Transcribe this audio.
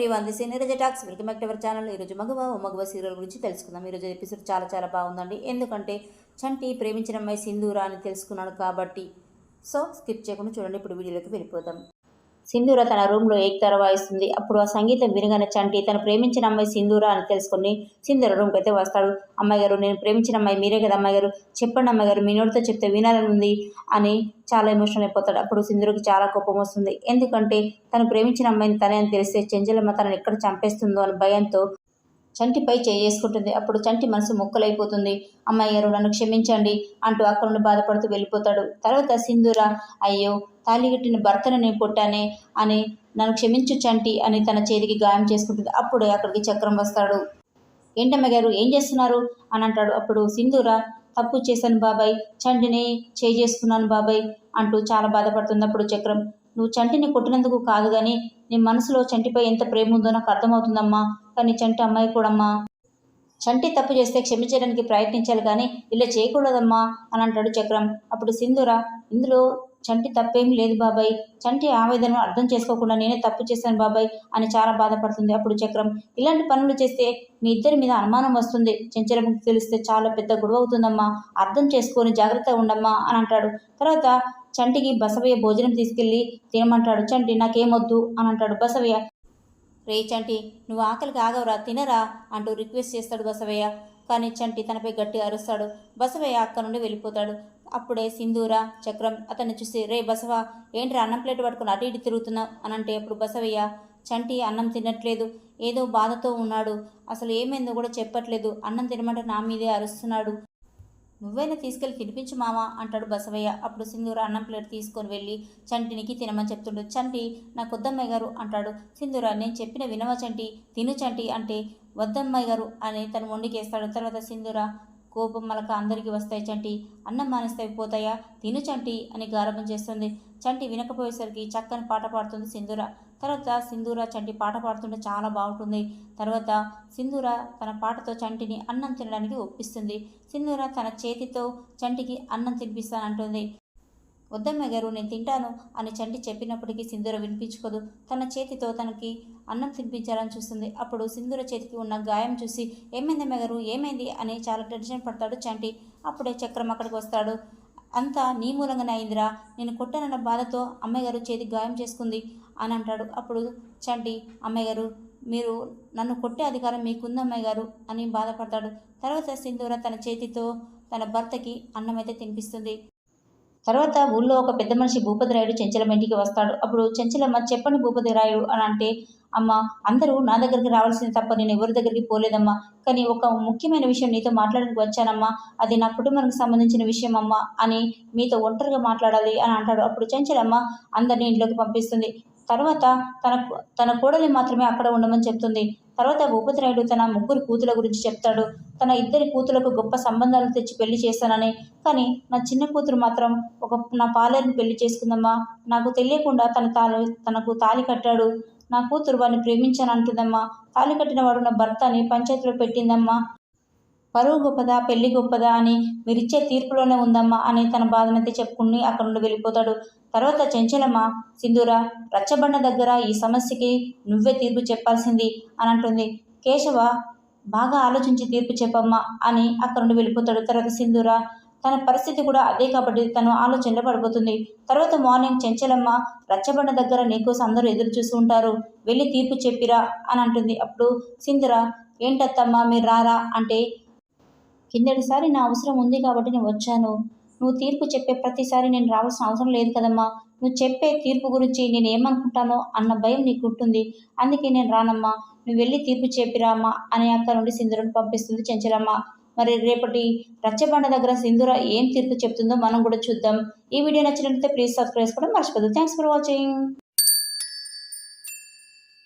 Everyone this Neeraja talks welcome back to our channel ఈరోజు మగవ ఓ మగవ serial గురించి తెలుసుకుందాం. ఈరోజు ఎపిసోడ్ చాలా చాలా బాగుందండి. ఎందుకంటే చంటి ప్రేమించిన అమ్మాయి సింధూరా అని తెలుసుకున్నాడు కాబట్టి. సో స్కిప్ చేయకుండా చూడండి. ఇప్పుడు వీడియోలోకి వెళ్ళిపోతాం సింధూర తన రూమ్లో ఏకతార వాయిస్తుంది. అప్పుడు ఆ సంగీతం వినగానే చంటి తను ప్రేమించిన అమ్మాయి సింధూర అని తెలుసుకొని సింధూర రూమ్కి అయితే వస్తాడు. అమ్మాయి గారు నేను ప్రేమించిన అమ్మాయి మీరే కదా అమ్మాయి గారు? చెప్పండి అమ్మాయి గారు మీ నోటితో చెప్తే వినాలని ఉంది అని చాలా ఎమోషనల్ అయిపోతాడు. అప్పుడు సింధూరుకి చాలా కోపం వస్తుంది. ఎందుకంటే తను ప్రేమించిన అమ్మాయిని తనే అని తెలిస్తే చెంచలమ్మ తనని ఎక్కడ చంపేస్తుందో అని భయంతో చంటిపై చేసుకుంటుంది అప్పుడు చంటి మనసు ముక్కలైపోతుంది. అమ్మాయి గారు నన్ను క్షమించండి అంటూ అక్కడ నుండి బాధపడుతూ వెళ్ళిపోతాడు. తర్వాత సింధూర అయ్యో తాలిగట్టిన భర్తను నేను కొట్టానే అని నన్ను క్షమించు చంటి అని తన చేతికి గాయం చేసుకుంటుంది. అప్పుడే అక్కడికి చక్రం వస్తాడు. ఏంటమ్మ గారు ఏం చేస్తున్నారు? అని అంటాడు. అప్పుడు సింధూర తప్పు చేశాను బాబాయ్ చంటిని చేసుకున్నాను బాబాయ్ అంటూ చాలా బాధపడుతుంది. అప్పుడు చక్రం నువ్వు చంటిని కొట్టినందుకు కాదు కానీ నీ మనసులో చంటిపై ఎంత ప్రేమ ఉందో నాకు అర్థమవుతుందమ్మా. కానీ చంటి అమ్మాయి కూడమ్మా. చంటి తప్పు చేస్తే క్షమించడానికి ప్రయత్నించాలి కానీ ఇలా చేయకూడదమ్మా అని అంటాడు చక్రం. అప్పుడు సింధుర ఇందులో చంటి తప్పేం లేదు బాబాయ్. చంటి ఆవేదనను అర్థం చేసుకోకుండా నేనే తప్పు చేశాను బాబాయ్ అని చాలా బాధపడుతుంది అప్పుడు చక్రం. ఇలాంటి పనులు చేస్తే మీ ఇద్దరి మీద అనుమానం వస్తుంది. చెంచలముకి తెలిస్తే చాలా పెద్ద గొడవ అవుతుందమ్మా. అర్థం చేసుకొని జాగ్రత్తగా ఉండమ్మా అని అంటాడు. తర్వాత చంటికి బసవయ్య భోజనం తీసుకెళ్ళి తినమంటాడు. చంటి నాకేమొద్దు అని అంటాడు బసవయ్య. రే చంటి నువ్వు ఆకలికి ఆగవరా తినరా అంటూ రిక్వెస్ట్ చేస్తాడు బసవయ్య. కానీ చంటి తనపై గట్టి అరుస్తాడు. బసవయ్య అక్క నుండి వెళ్ళిపోతాడు. అప్పుడే సింధూర చక్రం అతన్ని చూసి రే బసవ ఏంట్రా అన్నం ప్లేట్ పట్టుకుని అటు ఇటు తిరుగుతున్నావు? అని అంటే అప్పుడు బసవయ్య చంటి అన్నం తినట్లేదు. ఏదో బాధతో ఉన్నాడు. అసలు ఏమైందో కూడా చెప్పట్లేదు. అన్నం తినమంటే నా మీదే అరుస్తున్నాడు. నువ్వైనా తీసుకెళ్ళి తినిపించు మామా అంటాడు బసవయ్య. అప్పుడు సింధూర అన్నం ప్లేట్ తీసుకొని వెళ్ళి చంటినికి తినమని చెప్తుండు. చంటి నా కొద్దమ్మాయి గారు అంటాడు. సింధూర నేను చెప్పిన వినవ చంటి? తిను చంటి అంటే వద్దమ్మాయి గారు అని తను వండికేస్తాడు తర్వాత సింధూర కోపం మలక అందరికీ వస్తాయి. చంటి అన్నం మానేస్తే పోతాయా తిను చంటి అని గారభం చేస్తుంది. చంటి వినకపోయేసరికి చక్కని పాట పాడుతుంది సింధూర. తర్వాత సింధూర చంటి పాట పాడుతుంటే చాలా బాగుంటుంది. తర్వాత సింధూర తన పాటతో చంటిని అన్నం తినడానికి ఒప్పిస్తుంది. సింధూర తన చేతితో చంటికి అన్నం తినిపిస్తానంటుంది. వద్దమ్మ గారు నేను తింటాను అని చంటి చెప్పినప్పటికీ సింధూర వినిపించుకోదు. తన చేతితో తనకి అన్నం తినిపించాలని చూస్తుంది. అప్పుడు సింధూర చేతికి ఉన్న గాయం చూసి ఏమైంది అమ్మ గారు ఏమైంది? అని చాలా టెన్షన్ పడతాడు చంటి. అప్పుడే చక్రం అక్కడికి వస్తాడు. అంతా నీ మూలంగానే అయిందిరా. నేను కొట్టానన్న బాధతో అమ్మగారు చేతి గాయం చేసుకుంది అని అంటాడు. అప్పుడు చంటి అమ్మగారు మీరు నన్ను కొట్టే అధికారం మీకుంది అమ్మాయి గారు అని బాధపడతాడు. తర్వాత సింధూర తన చేతితో తన భర్తకి అన్నం అయితే తినిపిస్తుంది. తర్వాత ఊళ్ళో ఒక పెద్ద మనిషి భూపతి రాయుడు చెంచలమ్మ ఇంటికి వస్తాడు. అప్పుడు చెంచలమ్మ చెప్పండి భూపతి రాయుడు అని అంటే అమ్మ అందరూ నా దగ్గరికి రావాల్సింది తప్ప నేను ఎవరి దగ్గరికి పోలేదమ్మా. కానీ ఒక ముఖ్యమైన విషయం నీతో మాట్లాడడానికి వచ్చానమ్మా. అది నా కుటుంబానికి సంబంధించిన విషయం అమ్మా అని మీతో ఒంటరిగా మాట్లాడాలి అని అంటాడు. అప్పుడు చెంచలమ్మ అందరినీ ఇంట్లోకి పంపిస్తుంది. తర్వాత తన తన కోడలి మాత్రమే అక్కడ ఉండమని చెప్తుంది. తర్వాత భూపతిరాయుడు తన ముగ్గురు కూతుల గురించి చెప్తాడు. తన ఇద్దరి కూతులకు గొప్ప సంబంధాలు తెచ్చి పెళ్ళి చేస్తానని కానీ నా చిన్న కూతురు మాత్రం ఒక నా పాలేరుని పెళ్ళి చేసుకుందమ్మా. నాకు తెలియకుండా తన తాలి తనకు తాలి కట్టాడు. నా కూతురు వాడిని ప్రేమించాను అంటుందమ్మా తాలి కట్టిన వాడు నా భర్తని పంచాయతీలో పెట్టిందమ్మా. పరువు గొప్పదా పెళ్ళి గొప్పదా అని మీరిచ్చే తీర్పులోనే ఉందమ్మా అని తన బాధనైతే చెప్పుకుని అక్కడ నుండి వెళ్ళిపోతాడు. తర్వాత చెంచలమ్మ సింధూర రచ్చబండ దగ్గర ఈ సమస్యకి నువ్వే తీర్పు చెప్పాల్సింది అని అంటుంది. కేశవ బాగా ఆలోచించి తీర్పు చెప్పమ్మా అని అక్కడ నుండి వెళ్ళిపోతాడు. తర్వాత సింధూర తన పరిస్థితి కూడా అదే కాబట్టి తను ఆలోచనలో పడిపోతుంది. తర్వాత మార్నింగ్ చెంచలమ్మ రచ్చబండ దగ్గర నీకోసం అందరూ ఎదురు చూస్తూ ఉంటారు. వెళ్ళి తీర్పు చెప్పిరా అని అంటుంది. అప్పుడు సింధుర ఏంటత్తమ్మా మీరు రారా అంటే కిందటిసారి నా అవసరం ఉంది కాబట్టి నేను వచ్చాను. నువ్వు తీర్పు చెప్పే ప్రతిసారి నేను రావాల్సిన అవసరం లేదు కదమ్మా. నువ్వు చెప్పే తీర్పు గురించి నేను ఏమనుకుంటానో అన్న భయం నీకు ఉంటుంది. అందుకే నేను రానమ్మా. నువ్వు వెళ్ళి తీర్పు చెప్పిరామ్మా అని అక్క నుండి సింధురను పంపిస్తుంది చెంచలమ్మ. మరి రేపటి రచ్చబండ దగ్గర సింధుర ఏం తీర్పు చెప్తుందో మనం కూడా చూద్దాం. ఈ వీడియో నచ్చినట్లయితే ప్లీజ్ సబ్స్క్రైబ్ చేసుకోవడం మర్చిపోదు థ్యాంక్స్ ఫర్ వాచింగ్.